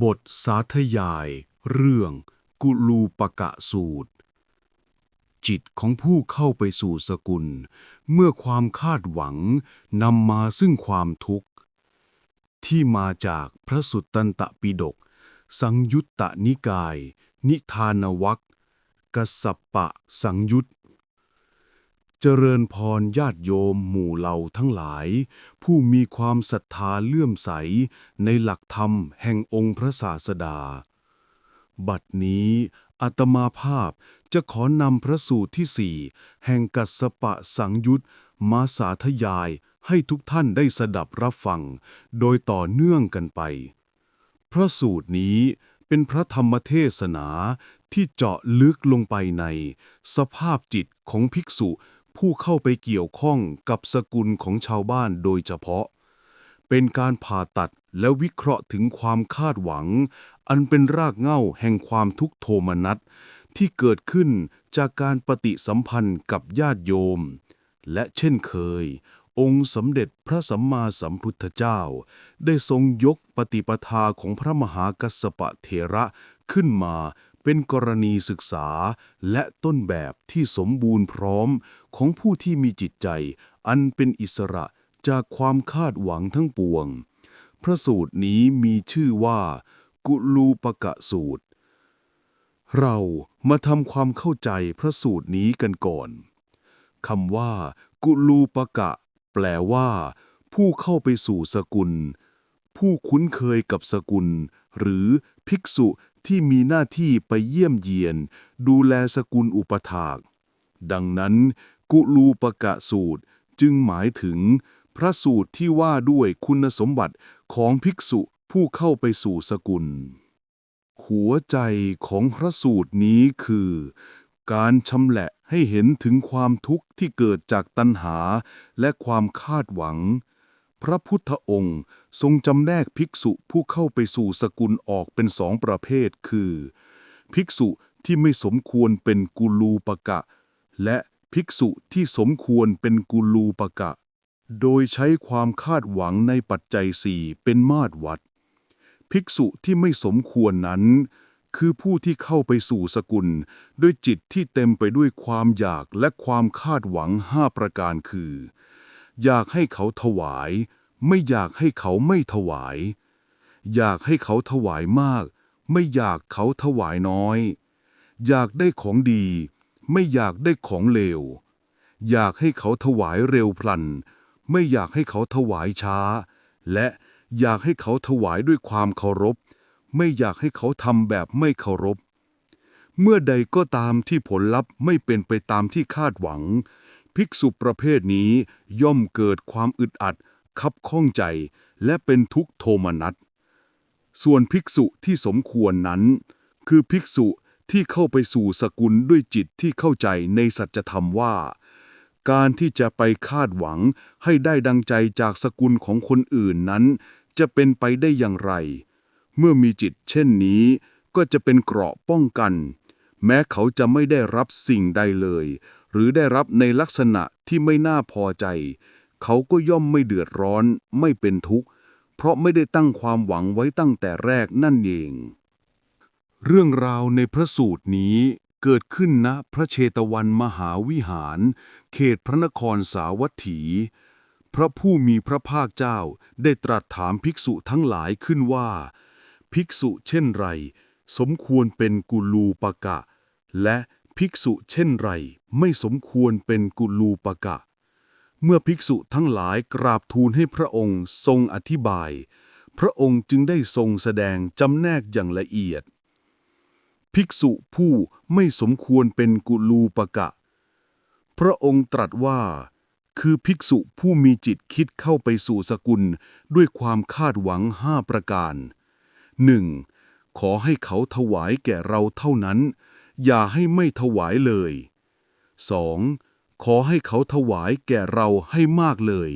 บทสาธยาย เรื่องกุลูปกะสูตร จิตของผู้เข้าไปสู่สกุล เมื่อความคาดหวังนำมาซึ่งความทุกข์ ที่มาจากพระสุตตันตปิฎกสังยุตตนิกาย นิทานวัคกสสปปะสังยุต เจริญพรญาติโยมหมู่เหล่าทั้งหลาย ผู้มีความศรัทธาเลื่อมใสในหลักธรรมแห่งองค์พระศาสดา บัดนี้อาตมาภาพจะขอนำพระสูตรที่สี่แห่งกัสสปะสังยุตมาสาธยายให้ทุกท่านได้สดับรับฟัง โดยต่อเนื่องกันไป พระสูตรนี้เป็นพระธรรมเทศนาที่เจาะลึกลงไปใน สภาพจิตของภิกษุ ผู้เข้าไปเกี่ยวข้องกับสกุลของชาวบ้านโดยเฉพาะ เป็นการผ่าตัดและวิเคราะห์ถึงความคาดหวัง อันเป็นรากเหง้าแห่งความทุกขโทมนัสที่เกิดขึ้นจากการปฏิสัมพันธ์กับญาติโยม และเช่นเคย องค์สมเด็จพระสัมมาสัมพุทธเจ้า ได้ทรงยกปฏิปทาของพระมหากัสสปะเถระขึ้นมา เป็นกรณีศึกษาและต้นแบบที่สมบูรณ์พร้อมของผู้ที่มีจิตใจ อันเป็นอิสระจากความคาดหวังทั้งปวง พระสูตรนี้มีชื่อว่า กุลูปกะสูตร เรามาทำความเข้าใจพระสูตรนี้กันก่อนคำว่า กุลูปกะ แปลว่า ผู้เข้าไปสู่สกุล ผู้คุ้นเคยกับสกุล หรือภิกษุ ที่มีหน้าที่ไปเยี่ยมเยียน ดูแลสกุลอุปถาก ดังนั้น กุลูปกะสูตรจึงหมายถึง พระสูตรที่ว่าด้วยคุณสมบัติของภิกษุผู้เข้าไปสู่สกุล หัวใจของพระสูตรนี้คือ การชำแหละให้เห็นถึงความทุกข์ที่เกิดจากตัณหาและความคาดหวัง พระพุทธองค์ ทรงจำแนกภิกษุผู้เข้าไปสู่สกุลออกเป็นสองประเภทคือ ภิกษุที่ไม่สมควรเป็นกุลูปกะ และภิกษุที่สมควรเป็นกุลูปกะ โดยใช้ความคาดหวังในปัจจัยสี่เป็นมาตรวัด ภิกษุที่ไม่สมควรนั้น คือผู้ที่เข้าไปสู่สกุล ด้วยจิตที่เต็มไปด้วยความอยากและความคาดหวังห้าประการคือ อยากให้เขาถวาย ไม่อยากให้เขาไม่ถวาย อยากให้เขาถวายมาก ไม่อยากเขาถวายน้อย อยากได้ของดี ไม่อยากได้ของเลว อยากให้เขาถวายเร็วพลัน ไม่อยากให้เขาถวายช้า และอยากให้เขาถวายด้วยความเคารพ ไม่อยากให้เขาทำแบบไม่เคารพ เมื่อใดก็ตามที่ผลลัพธ์ไม่เป็นไปตามที่คาดหวัง ภิกษุประเภทนี้ย่อมเกิดความอึดอัด คับข้องใจ และเป็นทุกโทมนัส ส่วนภิกษุที่สมควรนั้น คือภิกษุที่เข้าไปสู่สกุลด้วยจิตที่เข้าใจในสัจธรรมว่า การที่จะไปคาดหวังให้ได้ดังใจจากสกุลของคนอื่นนั้น จะเป็นไปได้อย่างไร เมื่อมีจิตเช่นนี้ก็จะเป็นเกราะป้องกัน แม้เขาจะไม่ได้รับสิ่งใดเลย หรือได้รับในลักษณะที่ไม่น่าพอใจ เขาก็ย่อมไม่เดือดร้อน ไม่เป็นทุกข์ เพราะไม่ได้ตั้งความหวังไว้ตั้งแต่แรกนั่นเอง เรื่องราวในพระสูตรนี้เกิดขึ้นณพระเชตวันมหาวิหาร เขตพระนครสาวัตถี พระผู้มีพระภาคเจ้าได้ตรัสถามภิกษุทั้งหลายขึ้นว่า ภิกษุเช่นไร สมควรเป็นกุลูปะกะ และภิกษุเช่นไร ไม่สมควรเป็นกุลูปะกะ เมื่อภิกษุทั้งหลายกราบทูลให้พระองค์ทรงอธิบาย พระองค์จึงได้ทรงแสดงจำแนกอย่างละเอียด ภิกษุผู้ไม่สมควรเป็นกุลูปกะ พระองค์ตรัสว่า คือภิกษุผู้มีจิตคิดเข้าไปสู่สกุลด้วยความคาดหวังห้าประการ 1. ขอให้เขาถวายแก่เราเท่านั้น อย่าให้ไม่ถวายเลย 2. ขอให้เขาถวายแก่เราให้มากเลย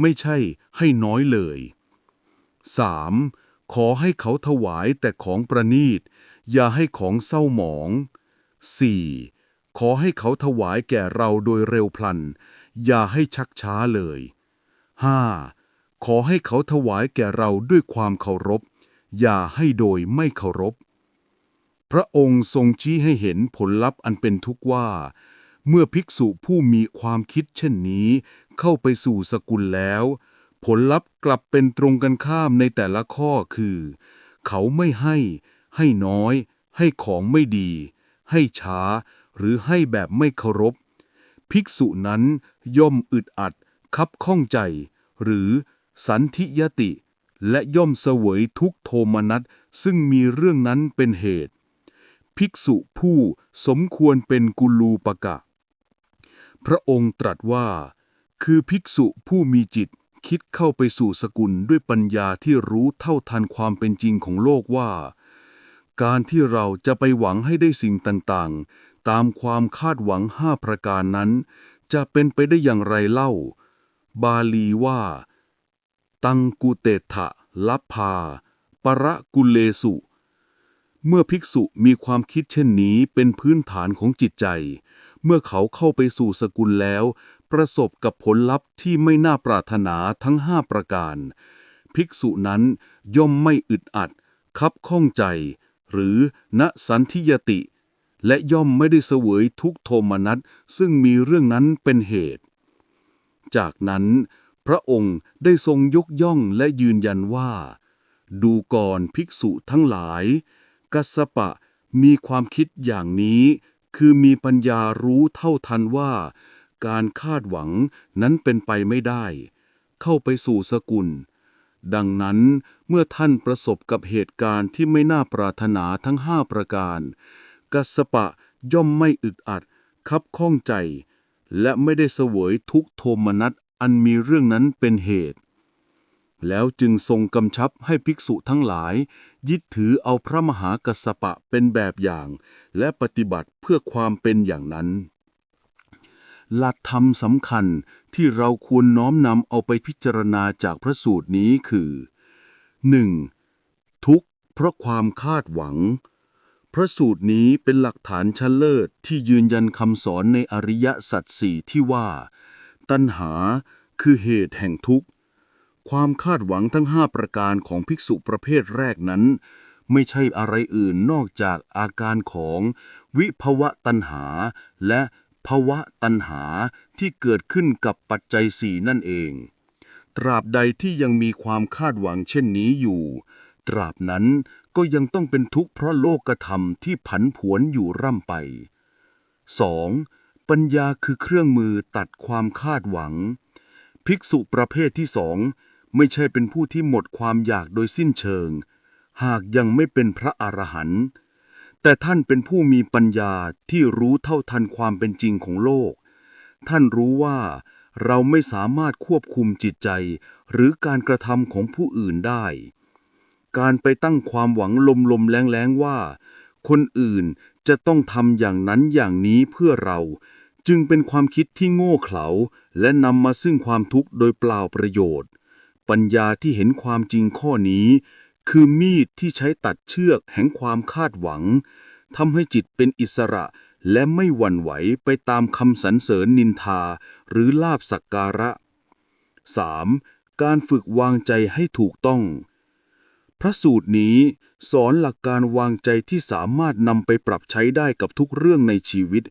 ไม่ใช่ให้น้อยเลย 3. ขอให้เขาถวายแต่ของประนีต อย่าให้ของเศร้าหมอง 4. ขอให้เขาถวายแก่เราโดยเร็วพลัน อย่าให้ชักช้าเลย 5. ขอให้เขาถวายแก่เราด้วยความเคารพ อย่าให้โดยไม่เคารพ พระองค์ทรงชี้ให้เห็นผลลัพธ์อันเป็นทุกข์ว่า เมื่อภิกษุผู้มีความคิดเช่นนี้ เข้าไปสู่สกุลแล้ว ผลลัพธ์กลับเป็นตรงกันข้ามในแต่ละข้อคือ เขาไม่ให้ ให้น้อย ให้ของไม่ดี ให้ช้า หรือให้แบบไม่เคารพ ภิกษุนั้นย่อมอึดอัด คับข้องใจ หรือสันทิยติ และย่อมเสวยทุกโทมนัสซึ่งมีเรื่องนั้นเป็นเหตุ ภิกษุผู้สมควรเป็นกุลูปกะ พระองค์ตรัสว่า คือภิกษุผู้มีจิตคิดเข้าไปสู่สกุลด้วยปัญญาที่รู้เท่าทันความเป็นจริงของโลกว่า การที่เราจะไปหวังให้ได้สิ่งต่างๆ ตามความคาดหวังห้าประการนั้น จะเป็นไปได้อย่างไรเล่า บาลีว่า ตังกุเตถะลัพพาประกุเลสุ เมื่อภิกษุมีความคิดเช่นนี้เป็นพื้นฐานของจิตใจ เมื่อเขาเข้าไปสู่สกุลแล้ว ประสบกับผลลัพธ์ที่ไม่น่าปรารถนาทั้งห้าประการ ภิกษุนั้นย่อมไม่อึดอัด คับข้องใจ หรือณสันทิยติ และย่อมไม่ได้เสวยทุกโทมนัสซึ่งมีเรื่องนั้นเป็นเหตุ จากนั้น พระองค์ได้ทรงยกย่องและยืนยันว่า ดูก่อนภิกษุทั้งหลาย กัสสปะมีความคิดอย่างนี้ คือมีปัญญารู้เท่าทันว่า การคาดหวังนั้นเป็นไปไม่ได้ เข้าไปสู่สกุล ดังนั้นเมื่อท่านประสบกับเหตุการณ์ที่ไม่น่าปรารถนาทั้งห้าประการ กัสปะย่อมไม่อึดอัด คับข้องใจ และไม่ได้เสวยทุกโทมนัสอันมีเรื่องนั้นเป็นเหตุ แล้วจึงทรงกำชับให้ภิกษุทั้งหลาย ยึดถือเอาพระมหากัสสปะเป็นแบบอย่าง และปฏิบัติเพื่อความเป็นอย่างนั้น หลักธรรมสำคัญที่เราควรน้อมนำเอาไปพิจารณาจากพระสูตรนี้คือ 1. ทุกข์เพราะความคาดหวัง พระสูตรนี้เป็นหลักฐานชั้นเลิศที่ยืนยันคำสอนในอริยสัจสี่ที่ว่า ตัณหาคือเหตุแห่งทุกข์ ความคาดหวังทั้งห้าประการของภิกษุประเภทแรกนั้น ไม่ใช่อะไรอื่นนอกจากอาการของวิภวะตัณหา และภวะตัณหาที่เกิดขึ้นกับปัจจัยสี่นั่นเอง ตราบใดที่ยังมีความคาดหวังเช่นนี้อยู่ ตราบนั้นก็ยังต้องเป็นทุกข์เพราะโลกธรรมที่ผันผวนอยู่ร่ำไป 2. ปัญญาคือเครื่องมือตัดความคาดหวัง ภิกษุประเภทที่สอง ไม่ใช่เป็นผู้ที่หมดความอยากโดยสิ้นเชิง หากยังไม่เป็นพระอรหันต์แต่ท่านเป็นผู้มีปัญญาที่รู้เท่าทันความเป็นจริงของโลก ท่านรู้ว่าเราไม่สามารถควบคุมจิตใจ หรือการกระทำของผู้อื่นได้ การไปตั้งความหวังลมๆแรงๆว่า คนอื่นจะต้องทำอย่างนั้นอย่างนี้เพื่อเรา จึงเป็นความคิดที่โง่เขลาและนำมาซึ่งความทุกข์โดยเปล่าประโยชน์ ปัญญาที่เห็นความจริงข้อนี้ คือมีดที่ใช้ตัดเชือกแห่งความคาดหวังทำให้จิตเป็นอิสระและไม่หวั่นไหวไปตามคำสรรเสริญนินทาหรือลาบสักการะ 3. การฝึกวางใจให้ถูกต้อง พระสูตรนี้สอนหลักการวางใจที่สามารถนำไปปรับใช้ได้กับทุกเรื่องในชีวิต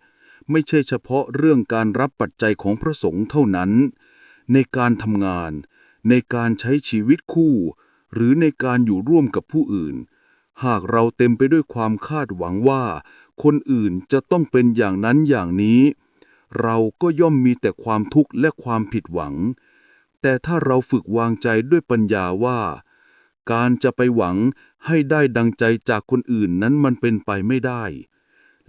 ไม่ใช่เฉพาะเรื่องการรับปัจจัยของพระสงฆ์เท่านั้น ในการทำงาน ในการใช้ชีวิตคู่ หรือในการอยู่ร่วมกับผู้อื่น หากเราเต็มไปด้วยความคาดหวังว่า คนอื่นจะต้องเป็นอย่างนั้นอย่างนี้ เราก็ย่อมมีแต่ความทุกข์และความผิดหวัง แต่ถ้าเราฝึกวางใจด้วยปัญญาว่า การจะไปหวังให้ได้ดังใจจากคนอื่นนั้นมันเป็นไปไม่ได้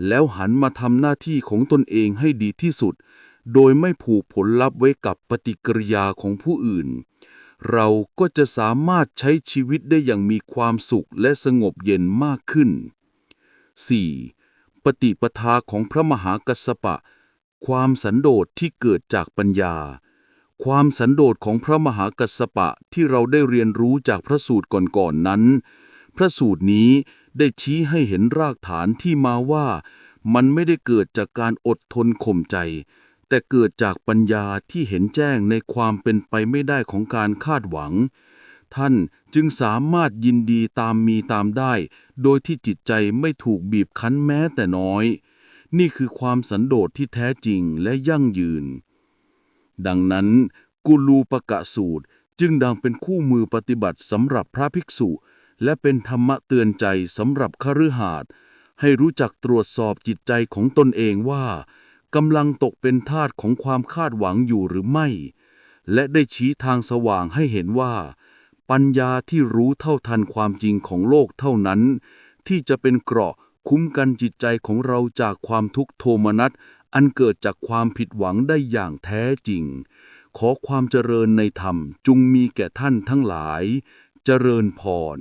แล้วหันมาทำหน้าที่ของตนเองให้ดีที่สุด โดยไม่ผูกผลลัพธ์ไว้กับปฏิกิริยาของผู้อื่น เราก็จะสามารถใช้ชีวิตได้อย่างมีความสุขและสงบเย็นมากขึ้น 4. ปฏิปทาของพระมหากัสสปะ ความสันโดษที่เกิดจากปัญญา ความสันโดษของพระมหากัสสปะที่เราได้เรียนรู้จากพระสูตรก่อนๆนนั้น พระสูตรนี้ได้ชี้ให้เห็นรากฐานที่มาว่า มันไม่ได้เกิดจากการอดทนข่มใจ แต่เกิดจากปัญญาที่เห็นแจ้งในความเป็นไปไม่ได้ของการคาดหวัง ท่านจึงสามารถยินดีตามมีตามได้ โดยที่จิตใจไม่ถูกบีบคั้นแม้แต่น้อย นี่คือความสันโดษที่แท้จริงและยั่งยืน ดังนั้น กุลูปกะสูตรจึงดังเป็นคู่มือปฏิบัติสำหรับพระภิกษุ และเป็นธรรมะเตือนใจสำหรับคฤหาสน์ให้รู้จักตรวจสอบจิตใจของตนเองว่า กำลังตกเป็นทาสของความคาดหวังอยู่หรือไม่ และได้ชี้ทางสว่างให้เห็นว่า ปัญญาที่รู้เท่าทันความจริงของโลกเท่านั้น ที่จะเป็นเกราะคุ้มกันจิตใจของเราจากความทุกข์โทมนัสอันเกิดจากความผิดหวังได้อย่างแท้จริง ขอความเจริญในธรรมจุงมีแก่ท่านทั้งหลาย เจริญพร